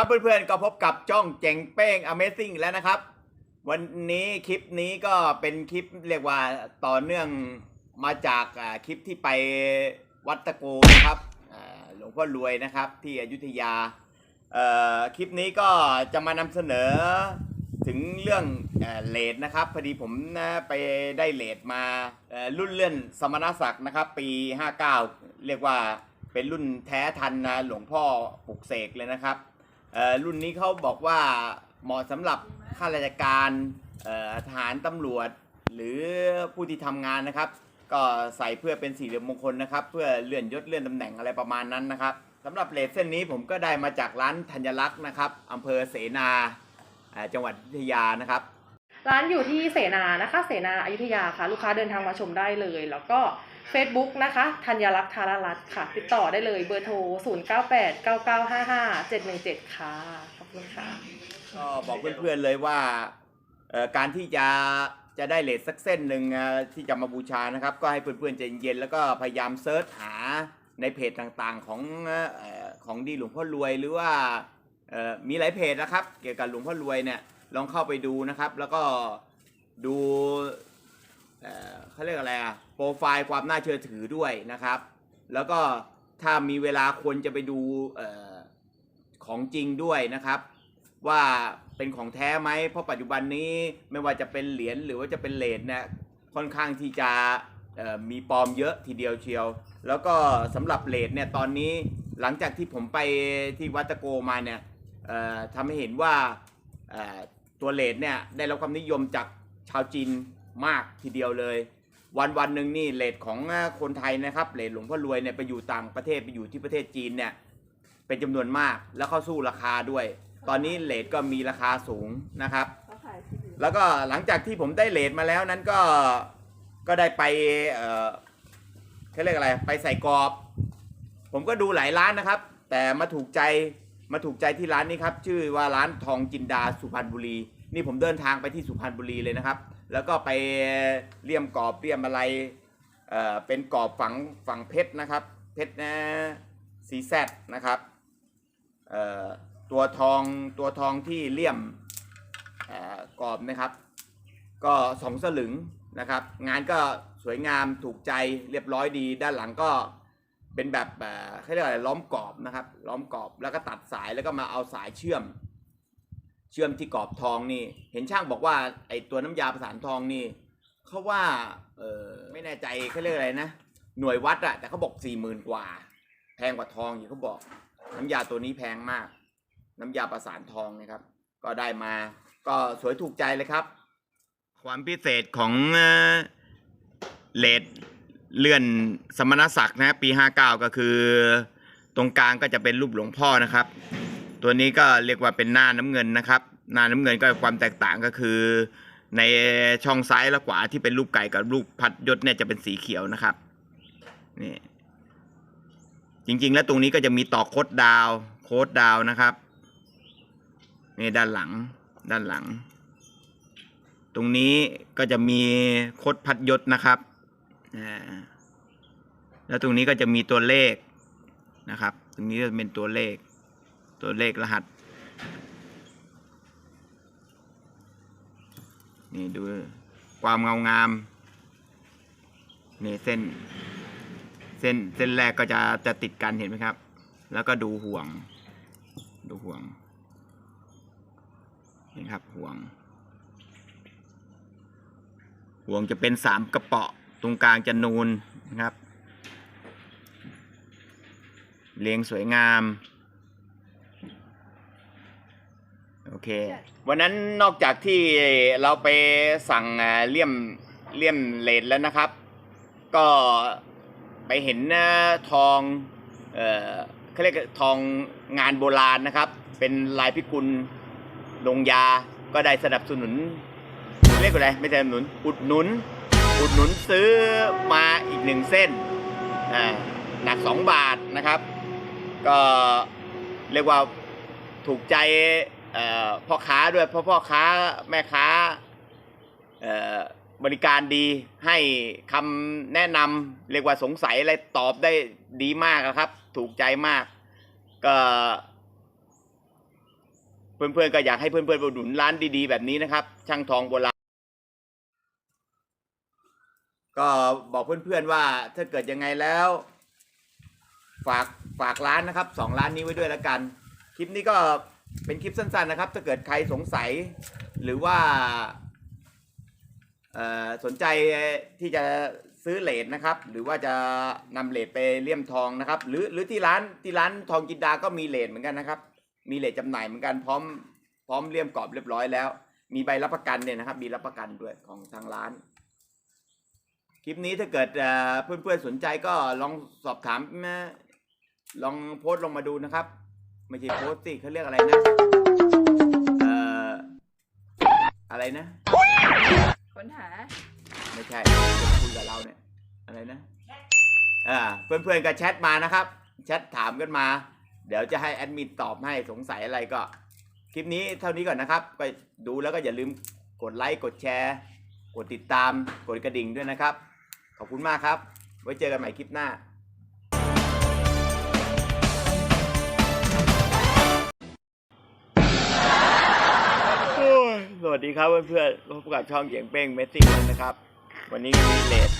ครับเพื่อนๆก็พบกับจ้องเจ๋งเป้ง Amazing แล้วนะครับ วันนี้คลิปนี้ก็เป็นคลิปเรียกว่าต่อเนื่องมาจากคลิปที่ไปวัดตะโกนะครับหลวงพ่อรวยนะครับที่อยุธยาคลิปนี้ก็จะมานำเสนอถึงเรื่องเลดนะครับพอดีผมไปได้เลดมารุ่นเลื่อนสมณศักดิ์นะครับ ปี 59 เรียกว่าเป็นรุ่นแท้ทันนะหลวงพ่อปลุกเสกเลยนะครับ รุ่นนี้เขาบอกว่าเหมาะสำหรับข้าราชการทหารตำรวจ หรือผู้ที่ทำงานนะครับ ก็ใส่เพื่อเป็นสีเหลืองมงคลนะครับ เพื่อเลื่อนยศเลื่อนตำแหน่งอะไรประมาณนั้นนะครับสำหรับเลสเส้นนี้ผมก็ได้มาจากร้านธัญลักษณ์นะครับอำเภอเสนาจังหวัดอยุธยานะครับร้านอยู่ที่เสนานะคะ เสนาอยุธยาค่ะ ลูกค้าเดินทางมาชมได้เลย แล้วก็ Facebook นะคะธัญลักษ์ธารรัตน์ค่ะ ติดต่อได้เลยเบอร์โทร 0 9 8 9 9 5 5 7 1 7 ค่ะ ขอบคุณค่ะ ก็บอกเพื่อนๆเลยว่าเอ่อการที่จะจะได้เลทสักเส้นหนึ่งอะที่จะมาบูชานะครับ ก็ให้เพื่อนๆใจเย็นๆแล้วก็พยายามเซิร์ชหาในเพจต่างๆของเอ่อของดีหลวงพ่อรวยหรือว่าเอ่อมีหลายเพจนะครับ เกี่ยวกับหลวงพ่อรวยเนี่ยลองเข้าไปดูนะครับ แล้วก็ดู เขาเรียกอะไรอะโปรไฟล์ความน่าเชื่อถือด้วยนะครับ แล้วก็ถ้ามีเวลาควรจะไปดูอของจริงด้วยนะครับ ว่าเป็นของแท้ไหมเพราะปัจจุบันนี้ไม่ว่าจะเป็นเหรียญหรือว่าจะเป็นเหรียญเนี่ยค่อนข้างที่จะมีปลอมเยอะทีเดียวเชียว แล้วก็สำหรับเหรียญเนี่ยตอนนี้หลังจากที่ผมไปที่วัตโกมาเนี่ยทำให้เห็นว่าตัวเหรียญเนี่ยได้รับความนิยมจากชาวจีน มากทีเดียวเลย วันวันหนึ่งนี่เลทของคนไทยนะครับเลทหลวงพ่อรวยเนี่ยไปอยู่ต่างประเทศไปอยู่ที่ประเทศจีนเนี่ยเป็นจำนวนมากแล้วเข้าสู้ราคาด้วย ตอนนี้เลทก็มีราคาสูงนะครับ แล้วก็หลังจากที่ผมได้เลทมาแล้วนั้นก็ก็ได้ไปเอ่อเขาเรียกอะไรไปใส่กรอบ ผมก็ดูหลายร้านนะครับ แต่มาถูกใจมาถูกใจที่ร้านนี้ครับ ชื่อว่าร้านทองจินดาสุพรรณบุรี นี่ผมเดินทางไปที่สุพรรณบุรีเลยนะครับ แล้วก็ไปเลี่ยมกรอบเลี่ยมอะไรเอ่อเป็นกรอบฝังฝังเพชรนะครับ เพชรนะสีแซดนะครับเอ่อตัวทองตัวทองที่เลี่ยมเอ่อกรอบนะครับ ก็สองสลึงนะครับ งานก็สวยงามถูกใจเรียบร้อยดี ด้านหลังก็เป็นแบบเอ่อเขาเรียกอะไรล้อมกรอบนะครับ ล้อมกรอบแล้วก็ตัดสายแล้วก็มาเอาสายเชื่อม เชื่อมที่กรอบทองนี่ เห็นช่างบอกว่าไอตัวน้ำยาประสานทองนี่เขาว่าเออไม่แน่ใจเขาเรียกอะไรนะ หน่วยวัดอะแต่เขาบอกสี่หมื่นกว่า แพงกว่าทองอยู่เขาบอก น้ำยาตัวนี้แพงมาก น้ำยาประสานทองนะครับ ก็ได้มา ก็สวยถูกใจเลยครับ ความพิเศษของเลดเลื่อนสมณศักดิ์นะปี 59 ก็คือ ตรงกลางก็จะเป็นรูปหลวงพ่อนะครับ ตัวนี้ก็เรียกว่าเป็นหน้าน้ำเงินนะครับ หน้าน้ำเงินก็ความแตกต่างก็คือ ในช่องซ้ายและขวาที่เป็นรูปไก่กับรูปพัดยศเนี่ยจะเป็นสีเขียวนะครับนี่จริง ๆ แล้วตรงนี้ก็จะมีต่อโคดดาวโค้ดดาวนะครับนี่ด้านหลังด้านหลัง ตรงนี้ก็จะมีโคดพัดยศนะครับอ่าแล้วตรงนี้ก็จะมีตัวเลขนะครับ ตรงนี้จะเป็นตัวเลข ตัวเลขรหัส นี่ดูความเงางาม นี่เส้น เส้นเส้นแรกก็จะจะติดกันเห็นไหมครับ แล้วก็ดูห่วง ดูห่วงนี่ครับห่วง ห่วงจะเป็นสามกระเปาะ ตรงกลางจะนูนนะครับ เรียงสวยงาม โอ เค วันนั้นนอกจากที่เราไปสั่งเลี่ยมเลี่ยมเลดแล้วนะครับ ก็ไปเห็นทองเอ่อเขาเรียกทองงานโบราณนะครับ เป็นลายพิกุลลงยาก็ได้สนับสนุน เรียกว่าอะไรไม่ใช่สนับสนุน อุดหนุน อุดหนุนซื้อมาอีกหนึ่งเส้นอ่าหนักสองบาทนะครับ ก็เรียกว่าถูกใจ พ่อค้าด้วยเพราะพ่อค้าแม่ค้าบริการดีให้คำแนะนำเรียกว่าสงสัยอะไรตอบได้ดีมากครับ ถูกใจมาก ก็เพื่อนๆก็อยากให้เพื่อนๆอุดหนุนร้านดีๆ แบบนี้นะครับ ช่างทองโบราณก็บอกเพื่อนๆว่าถ้าเกิดยังไงแล้ว ฝากฝากร้านนะครับสองร้านนี้ไว้ด้วยแล้วกัน คลิปนี้ก็ เป็นคลิปสั้นๆนะครับ ถ้าเกิดใครสงสัยหรือว่าสนใจที่จะซื้อเลดนะครับ หรือว่าจะนำเลดไปเลี่ยมทองนะครับ หรือหรือที่ร้านที่ร้านทองจินดาก็มีเลดเหมือนกันนะครับ มีเลดจำหน่ายเหมือนกันพร้อม พร้อมเลี่ยมกรอบเรียบร้อยแล้ว มีใบรับประกันเนี่ยนะครับ มีรับประกันด้วยของทางร้าน คลิปนี้ถ้าเกิดเพื่อนๆสนใจก็ลองสอบถามลองโพสต์ลงมาดูนะครับ ไม่ใช่โพสต์สิเขาเรียกอะไรนะ เอ่อ อะไรนะ ค้นหา ไม่ใช่คุยกับเราเนี่ย อะไรนะอ่าเพื่อนๆก็แชทมานะครับ แชทถามกันมา เดี๋ยวจะให้แอดมินตอบให้สงสัยอะไรก็ คลิปนี้เท่านี้ก่อนนะครับก็ดูแล้วก็อย่าลืมกดไลค์ กดแชร์ กดติดตาม กดกระดิ่งด้วยนะครับ ขอบคุณมากครับ ไว้เจอกันใหม่คลิปหน้า สวัสดีครับเพื่อนๆพบกับช่องเสียงเป้งเมสซิ่นะครับ วันนี้มีเลท